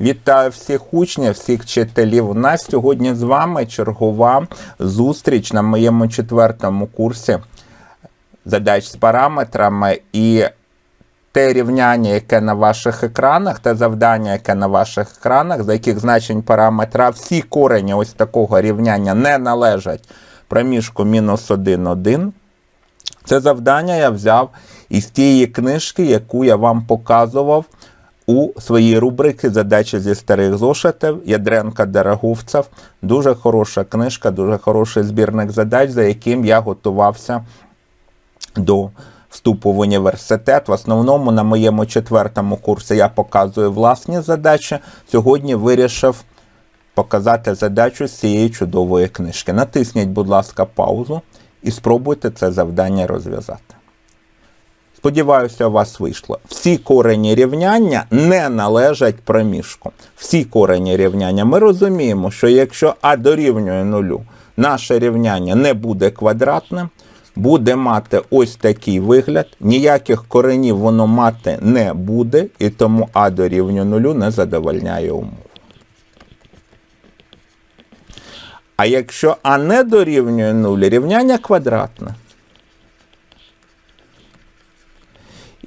Вітаю всіх учнів, всіх вчителів. У нас сьогодні з вами чергова зустріч на моєму четвертому курсі задач з параметрами і те рівняння, яке на ваших екранах, те завдання, яке на ваших екранах, за яких значень параметра, всі корені ось такого рівняння не належать проміжку мінус 1, 1. Це завдання я взяв із тієї книжки, яку я вам показував у своїй рубрики Задачі зі старих зошитів Ядренка Дорогувцев. Дуже хороша книжка, дуже хороший збірник задач, за яким я готувався до вступу в університет. В основному на моєму четвертому курсі я показую власні задачі. Сьогодні вирішив показати задачу з цієї чудової книжки. Натисніть, будь ласка, паузу і спробуйте це завдання розв'язати. Сподіваюся, у вас вийшло. Всі корені рівняння не належать проміжку. Всі корені рівняння. Ми розуміємо, що якщо А дорівнює нулю, наше рівняння не буде квадратним, буде мати ось такий вигляд. Ніяких коренів воно мати не буде, і тому А дорівнює нулю не задовольняє умову. А якщо А не дорівнює нулю, рівняння квадратне.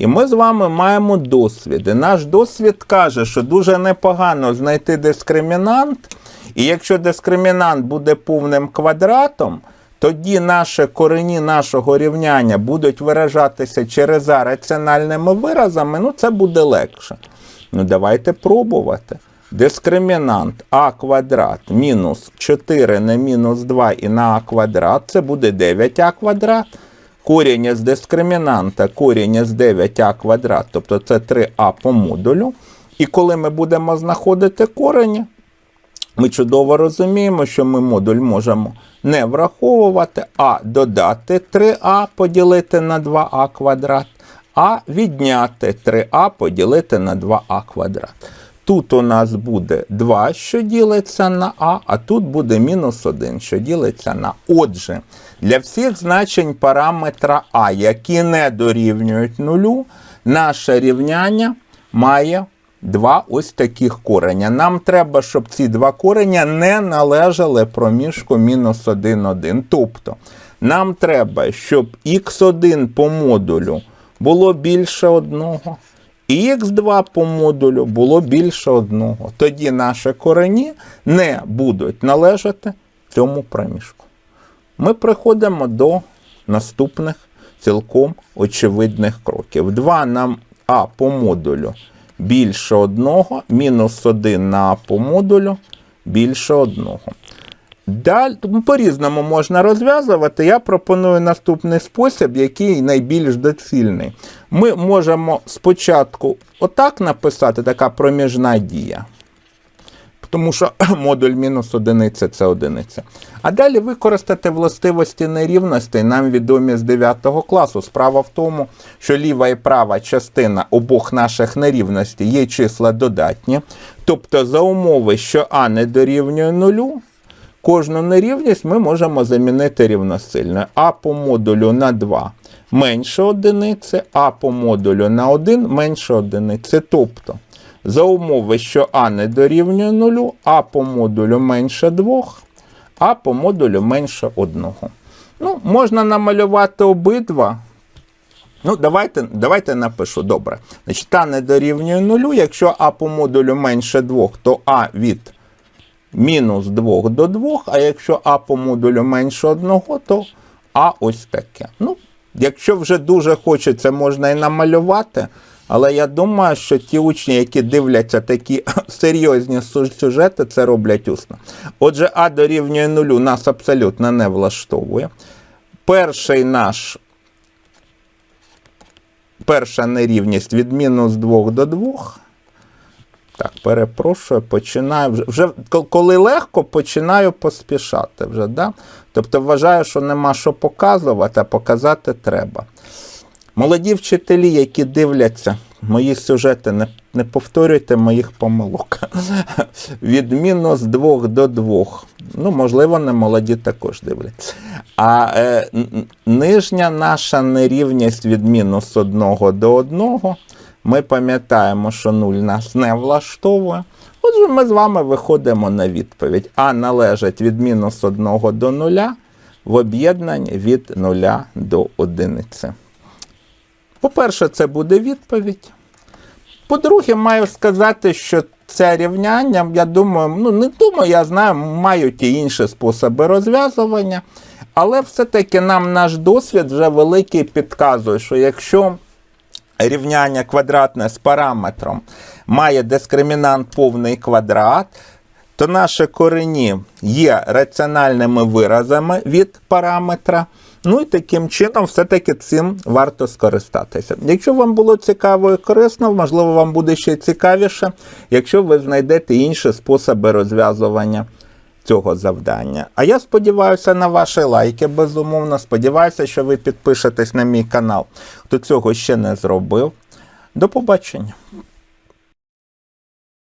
І ми з вами маємо досвід. І наш досвід каже, що дуже непогано знайти дискримінант. І якщо дискримінант буде повним квадратом, тоді наші корені нашого рівняння будуть виражатися через А раціональними виразами, ну це буде легше. Ну давайте пробувати. Дискримінант а квадрат мінус 4 на мінус 2 і на а квадрат, це буде 9а квадрат. Корінь із дискримінанта, корінь із 9а квадрат, тобто це 3а по модулю. І коли ми будемо знаходити корені, ми чудово розуміємо, що ми модуль можемо не враховувати, а додати 3а поділити на 2а квадрат, а відняти 3а поділити на 2а квадрат. Тут у нас буде 2, що ділиться на А, а тут буде мінус 1, що ділиться на. Отже, для всіх значень параметра А, які не дорівнюють нулю, наше рівняння має два ось таких кореня. Нам треба, щоб ці два кореня не належали проміжку мінус 1, 1. Тобто, нам треба, щоб х1 по модулю було більше одного. І х2 по модулю було більше одного. Тоді наші корені не будуть належати цьому проміжку. Ми приходимо до наступних цілком очевидних кроків. 2 на А по модулю більше одного, мінус 1 на А по модулю більше одного. Далі по-різному можна розв'язувати. Я пропоную наступний спосіб, який найбільш доцільний. Ми можемо спочатку отак написати, така проміжна дія. Тому що модуль мінус одиниця це одиниця. А далі використати властивості нерівностей, нам відомі з 9 класу. Справа в тому, що ліва і права частина обох наших нерівностей є числа додатні. Тобто, за умови, що А не дорівнює нулю, Кожну нерівність ми можемо замінити рівносильною. А по модулю на 2 менше одиниці, а по модулю на 1 менше одиниці. Тобто, за умови, що А не дорівнює нулю, а по модулю менше 2, а по модулю менше 1. Ну, можна намалювати обидва. Ну, давайте давайте напишу. Добре. Значить, А не дорівнює нулю. Якщо А по модулю менше 2, то А від мінус 2 до 2, а якщо А по модулю менше 1, то А ось таке. Ну, Якщо вже дуже хочеться, можна і намалювати, але я думаю, що ті учні, які дивляться такі серйозні сюжети, це роблять усно. Отже, А дорівнює нулю нас абсолютно не влаштовує. Перший наш перша нерівність від мінус 2 до 2. Так, перепрошую, починаю вже, вже коли легко, починаю поспішати вже. Да? Тобто вважаю, що нема що показувати, а показати треба. Молоді вчителі, які дивляться мої сюжети, не, не повторюйте моїх помилок. Від мінус 2 до 2. Ну, можливо, не молоді також дивляться. А е, нижня наша нерівність від мінус 1 до 1. Ми пам'ятаємо, що 0 нас не влаштовує. Отже, ми з вами виходимо на відповідь. А належить від мінус 1 до 0 в об'єднанні від 0 до 1. По-перше, це буде відповідь. По-друге, маю сказати, що це рівняння, я думаю, ну не думаю, я знаю, мають і інші способи розв'язування. Але все-таки нам наш досвід вже великий підказує, що якщо рівняння квадратне з параметром має дискримінант повний квадрат, то наші корені є раціональними виразами від параметра. Ну і таким чином, все-таки цим варто скористатися. Якщо вам було цікаво і корисно, можливо, вам буде ще цікавіше, якщо ви знайдете інші способи розв'язування цього завдання. А я сподіваюся на ваші лайки, безумовно. Сподіваюся, що ви підпишетесь на мій канал, хто цього ще не зробив. До побачення.